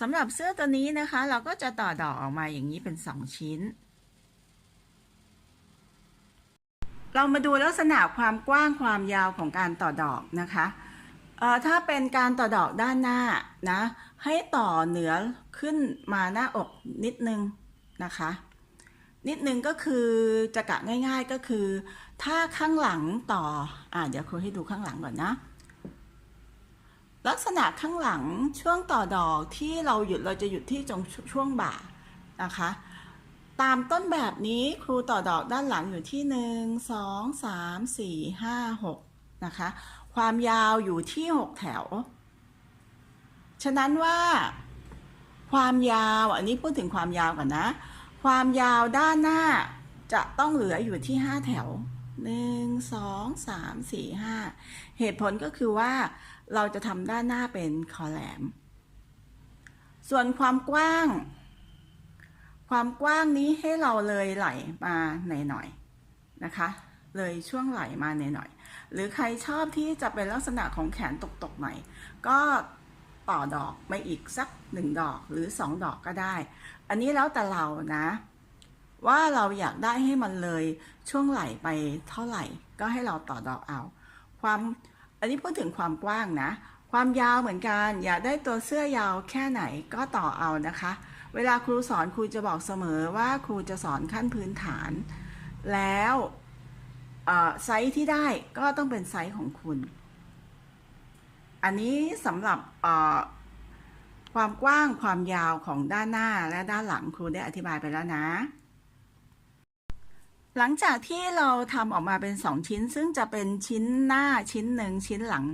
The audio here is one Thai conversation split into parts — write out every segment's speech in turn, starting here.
สำหรับเสื้อตัวนี้นะคะ เราก็จะต่อดอกออกมาอย่างนี้เป็นสองชิ้น เรามาดูลักษณะความกว้างความยาวของการต่อดอกนะคะถ้าเป็นการต่อดอกด้านหน้านะ ให้ต่อเหนือขึ้นมาหน้าอกนิดนึงนะคะ นิดนึงก็คือจะกะง่าย ๆก็คือ ถ้าข้างหลังต่ออ่าเดี๋ยวครูให้ดูข้างหลังก่อนนะ ลักษณะข้างหลังช่วงต่อดอกที่เราหยุดเราจะหยุดที่ตรงช่วงบ่านะคะ ตามต้นแบบนี้ครูต่อดอกด้านหลังอยู่ที่หนึ่งสองสามสี่ห้าหกนะคะ ความยาวอยู่ที่หกแถว ฉะนั้นว่า ความยาวอันนี้พูดถึงความยาวก่อนนะ ความยาวด้านหน้าจะต้องเหลืออยู่ที่ห้าแถวหนึ่งสองสามสี่ห้าเหตุผลก็คือว่า เราจะทำด้านหน้าเป็นคอแหลม ส่วนความกว้าง ความกว้างนี้ให้เราเลยไหลมาหน่อยๆนะคะ เลยช่วงไหลมาหน่อยๆหรือใครชอบที่จะเป็นลักษณะของแขนตกๆหน่อยก็ต่อดอกมาอีกสักหนึ่งดอกหรือสองดอกก็ได้ อันนี้แล้วแต่เรานะ ว่าเราอยากได้ให้มันเลยช่วงไหลไปเท่าไหร่ ก็ให้เราต่อดอกเอา ความ อันนี้พูดถึงความกว้างนะ ความยาวเหมือนกัน อยากได้ตัวเสื้อยาวแค่ไหนก็ต่อเอานะคะ เวลาครูสอนครูจะบอกเสมอว่าครูจะสอนขั้นพื้นฐาน แล้วไซส์ที่ได้ก็ต้องเป็นไซส์ของคุณ อันนี้สำหรับความกว้างความยาวของด้านหน้าและด้านหลังครูได้อธิบายไปแล้วนะ หลังจากที่เราทำออกมาเป็นสองชิ้น ซึ่งจะเป็นชิ้นหน้าชิ้นหนึ่งชิ้นหลัง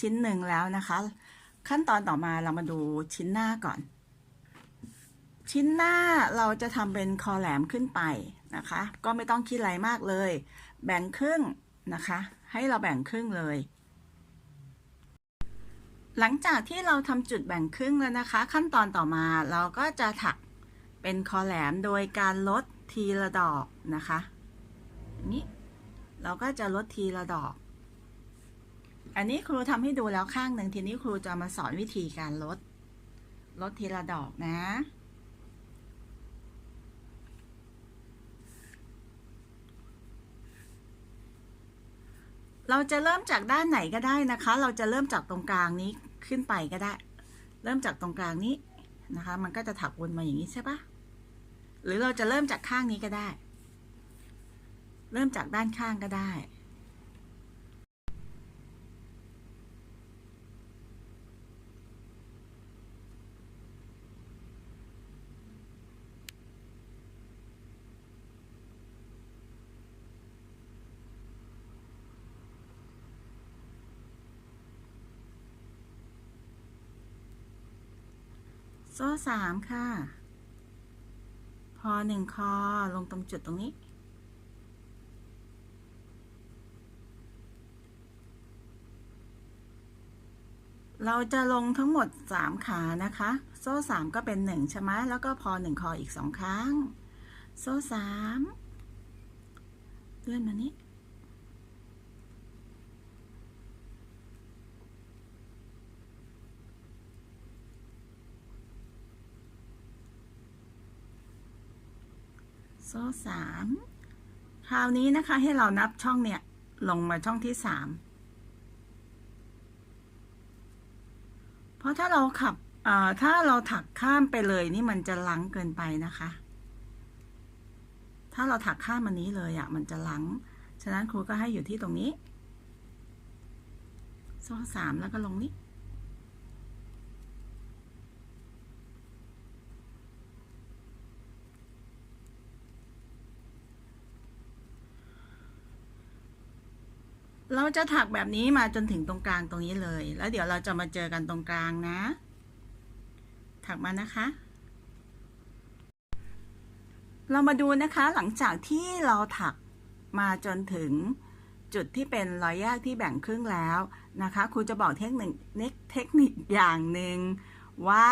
ชิ้นหนึ่งแล้วนะคะ ขั้นตอนต่อมาเรามาดูชิ้นหน้าก่อน ชิ้นหน้าเราจะทำเป็นคอแหลมขึ้นไปนะคะ ก็ไม่ต้องคิดอะไรมากเลย แบ่งครึ่งนะคะ ให้เราแบ่งครึ่งเลย หลังจากที่เราทำจุดแบ่งครึ่งแล้วนะคะ ขั้นตอนต่อมาเราก็จะถักเป็นคอแหลมโดยการลดทีละดอกนะคะ นี้ เราก็จะลดทีละดอก อันนี้ครูทำให้ดูแล้วข้างหนึ่งทีนี้ครูจะมาสอนวิธีการลด ลดทีละดอกนะเราจะเริ่มจากด้านไหนก็ได้นะคะ เราจะเริ่มจากตรงกลางนี้ขึ้นไปก็ได้ เริ่มจากตรงกลางนี้นะคะ มันก็จะถักวนมาอย่างนี้ใช่ปะหรือเราจะเริ่มจากข้างนี้ก็ได้ เริ่มจากด้านข้างก็ได้ โซ่สามค่ะ พอหนึ่งคอลงตรงจุดตรงนี้ เราจะลงทั้งหมดสามขานะคะ โซ่สามก็เป็นหนึ่งใช่ไหมแล้วก็พอหนึ่งคออีกสองครั้ง โซ่สามเลื่อนมานี้โซ่สามคราวนี้นะคะให้เรานับช่องเนี่ย ลงมาช่องที่สาม เพ ราะถ้าเราขับถ้าเราถักข้ามไปเลยนี่มันจะลังเกินไปนะคะ ถ้าเราถักข้ามมันนี้เลยอะ่ะมันจะลัง ฉะนั้นครูก็ให้อยู่ที่ตรงนี้ โซ่สามแล้วก็ลงนี้ เราจะถักแบบนี้มาจนถึงตรงกลางตรงนี้เลย แล้วเดี๋ยวเราจะมาเจอกันตรงกลางนะ ถักมานะคะ เรามาดูนะคะหลังจากที่เราถักมาจนถึงจุดที่เป็นรอยแยกที่แบ่งครึ่งแล้วนะคะครูจะบอกเทคนิคเทคนิคอย่างหนึ่งว่า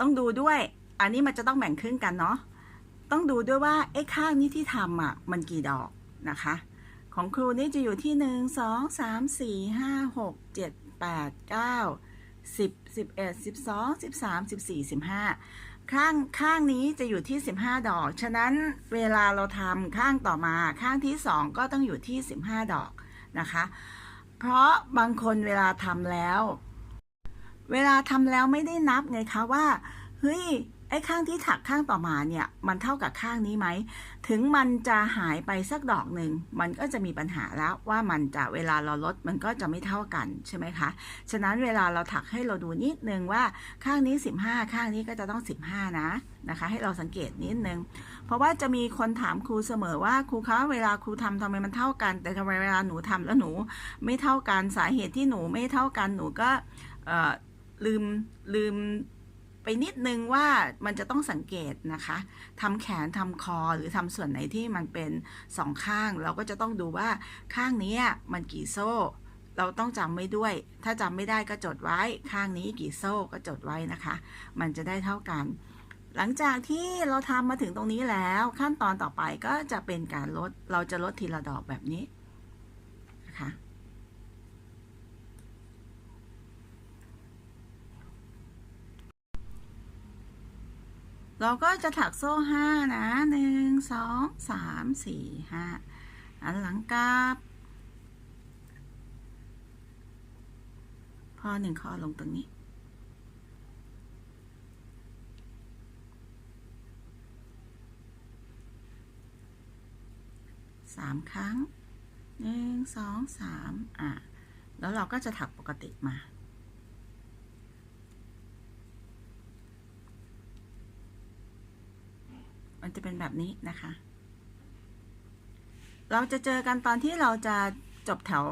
ต้องดูด้วย อันนี้มันจะต้องแบ่งครึ่งกันเนาะต้องดูด้วยว่าไอ้ข้างนี้ที่ทำอะมันกี่ดอกนะคะ ของครูนี่จะอยู่ที่หนึ่งสองสามสี่ห้าหกเจ็ดแปดเก้าสิบสิบเอ็ดสิบสองสิบสามสิบสี่สิบห้าข้างข้างนี้จะอยู่ที่สิบห้าดอก ฉะนั้นเวลาเราทำข้างต่อมาข้างที่สองก็ต้องอยู่ที่สิบห้าดอกนะคะ เพราะบางคนเวลาทำแล้ว เวลาทำแล้วไม่ได้นับไงคะว่าเฮ้ย ไอ้ข้างที่ถักข้างต่อมาเนี่ย มันเท่ากับข้างนี้ไหม ถึงมันจะหายไปสักดอกหนึ่ง มันก็จะมีปัญหาแล้วว่ามันจะเวลาเราลดมันก็จะไม่เท่ากันใช่ไหมคะ ฉะนั้นเวลาเราถักให้เราดูนิดนึงว่าข้างนี้ 15 ข้างนี้ก็จะต้อง 15 นะนะคะ ให้เราสังเกตนิดนึง เพราะว่าจะมีคนถามครูเสมอว่าครูคะเวลาครูทำทำไมมันเท่ากัน แต่ทำไมเวลาหนูทำแล้วหนู ไม่เท่ากันสาเหตุที่หนูไม่เท่ากันหนูก็ลืมลืม ไปนิดนึงว่ามันจะต้องสังเกตนะคะทำแขนทำคอหรือทำส่วนไหนที่มันเป็นสองข้าง เราก็จะต้องดูว่าข้างนี้มันกี่โซ่ เราต้องจำไว้ด้วย ถ้าจำไม่ได้ก็จดไว้ข้างนี้กี่โซ่ก็จดไว้นะคะ มันจะได้เท่ากัน หลังจากที่เราทำมาถึงตรงนี้แล้ว ขั้นตอนต่อไปก็จะเป็นการลด เราจะลดทีละดอกแบบนี้นะคะ เราก็จะถักโซ่ห้านะหนึ่งสองสามสี่ห้าอันหลังกลับ พอหนึ่งข้อลงตรงนี้สามครั้งหนึ่งสองสามอะ แล้วเราก็จะถักปกติมา มันจะเป็นแบบนี้นะคะ เราจะเจอกันตอนที่เราจะจบแถว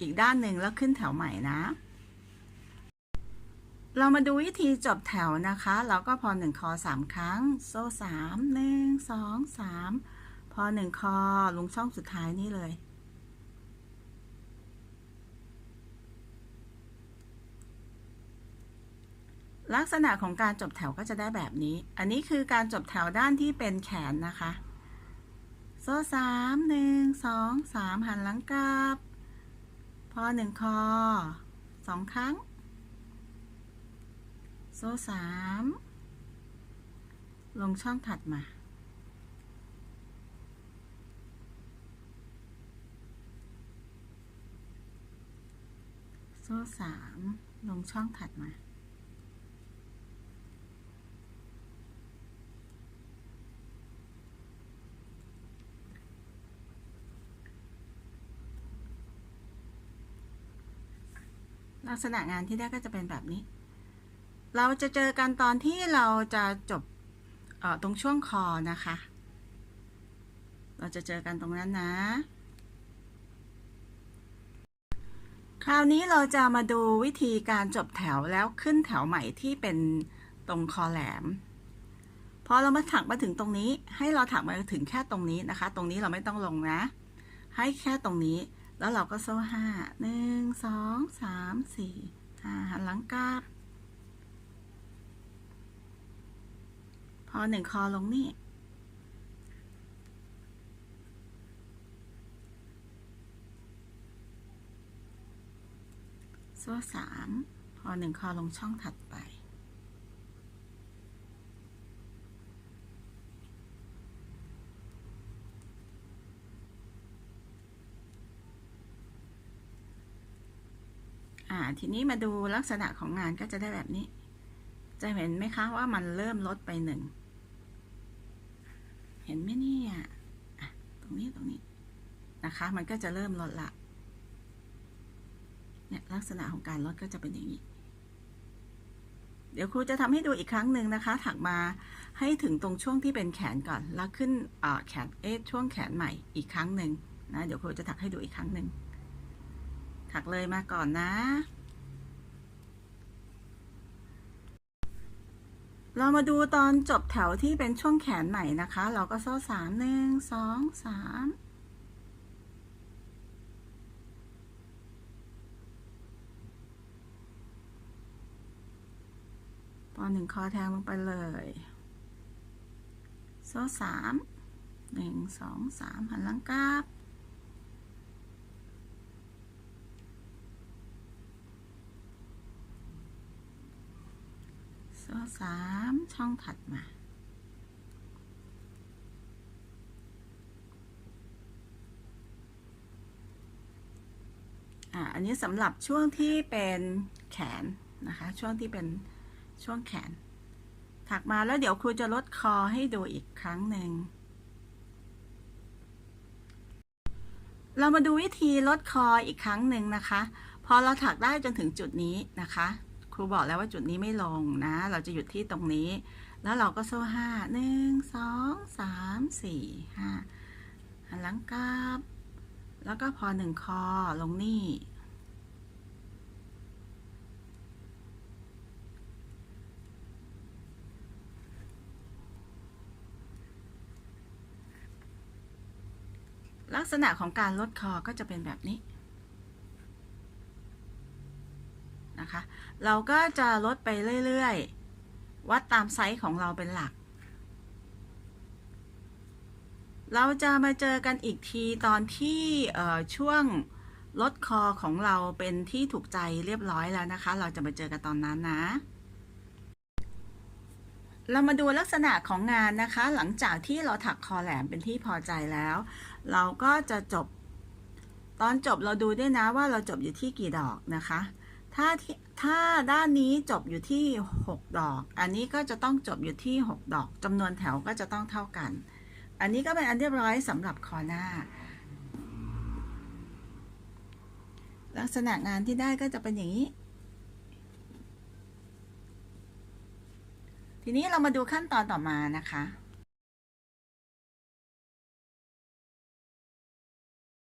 อีกด้านหนึ่งแล้วขึ้นแถวใหม่นะ เรามาดูวิธีจบแถวนะคะ เราก็พอหนึ่งคอสามครั้ง โซ่สามหนึ่งสองสามพอหนึ่งคอลงช่องสุดท้ายนี่เลย ลักษณะของการจบแถวก็จะได้แบบนี้ อันนี้คือการจบแถวด้านที่เป็นแขนนะคะ โซ่สามหนึ่งสองสามหันหลังกลับ พอหนึ่งคอสองครั้ง โซ่สามลงช่องถัดมา โซ่สามลงช่องถัดมา ลักษณะงานที่ได้ก็จะเป็นแบบนี้ เราจะเจอกันตอนที่เราจะจบตรงช่วงคอนะคะ เราจะเจอกันตรงนั้นนะ คราวนี้เราจะมาดูวิธีการจบแถวแล้วขึ้นแถวใหม่ที่เป็นตรงคอแหลมพอเรามาถักมาถึงตรงนี้ ให้เราถักมาถึงแค่ตรงนี้นะคะ ตรงนี้เราไม่ต้องลงนะ ให้แค่ตรงนี้ แล้วเราก็โซ่ห้าหนึ่งสองสามสี่ห้าหันหลังกลับ พอหนึ่งคอลงนี่ โซ่สามพอหนึ่งคอลงช่องถัดไป อ่า ทีนี้มาดูลักษณะของงานก็จะได้แบบนี้ จะเห็นไหมคะว่ามันเริ่มลดไปหนึ่ง เห็นไหมเนี่ยตรงนี้ตรงนี้นะคะ มันก็จะเริ่มลดละ เนี่ยลักษณะของการลดก็จะเป็นอย่างนี้ เดี๋ยวครูจะทำให้ดูอีกครั้งหนึ่งนะคะ ถักมาให้ถึงตรงช่วงที่เป็นแขนก่อน แล้วขึ้นแขนเอช่วงแขนใหม่อีกครั้งหนึ่งนะ เดี๋ยวครูจะถักให้ดูอีกครั้งหนึ่ง ถักเลยมาก่อนนะ เรามาดูตอนจบแถวที่เป็นช่วงแขนใหม่นะคะ เราก็โซ่สามหนึ่งสองสามพอหนึ่งคอแทงลงไปเลย โซ่สามหนึ่งสองสามหันหลังกลับ โซ่สามช่องถัดมา อ่าอันนี้สำหรับช่วงที่เป็นแขนนะคะ ช่วงที่เป็นช่วงแขน ถักมาแล้วเดี๋ยวครูจะลดคอให้ดูอีกครั้งหนึ่งเรามาดูวิธีลดคออีกครั้งหนึ่งนะคะ พอเราถักได้จนถึงจุดนี้นะคะ รูบอกแล้วว่าจุดนี้ไม่ลงนะ เราจะหยุดที่ตรงนี้ แล้วเราก็โซ่ห้าหนึ่งสองสามสี่ห้าหันหลังกลับ แล้วก็พอหนึ่งคอลงนี่ ลักษณะของการลดคอก็จะเป็นแบบนี้นะคะ เราก็จะลดไปเรื่อยๆ วัดตามไซส์ของเราเป็นหลัก เราจะมาเจอกันอีกทีตอนที่ช่วงลดคอของเราเป็นที่ถูกใจเรียบร้อยแล้วนะคะ เราจะมาเจอกันตอนนั้นนะ เรามาดูลักษณะของงานนะคะ หลังจากที่เราถักคอแหลมเป็นที่พอใจแล้ว เราก็จะจบ ตอนจบเราดูด้วยนะว่าเราจบอยู่ที่กี่ดอกนะคะ ถ้าที่ถ้าด้านนี้จบอยู่ที่ 6 ดอก อันนี้ก็จะต้องจบอยู่ที่ 6 ดอกจำนวนแถวก็จะต้องเท่ากัน อันนี้ก็เป็นอันเรียบร้อยสำหรับคอหน้า ลักษณะงานที่ได้ก็จะเป็นอย่างนี้ ทีนี้เรามาดูขั้นตอนต่อมานะคะ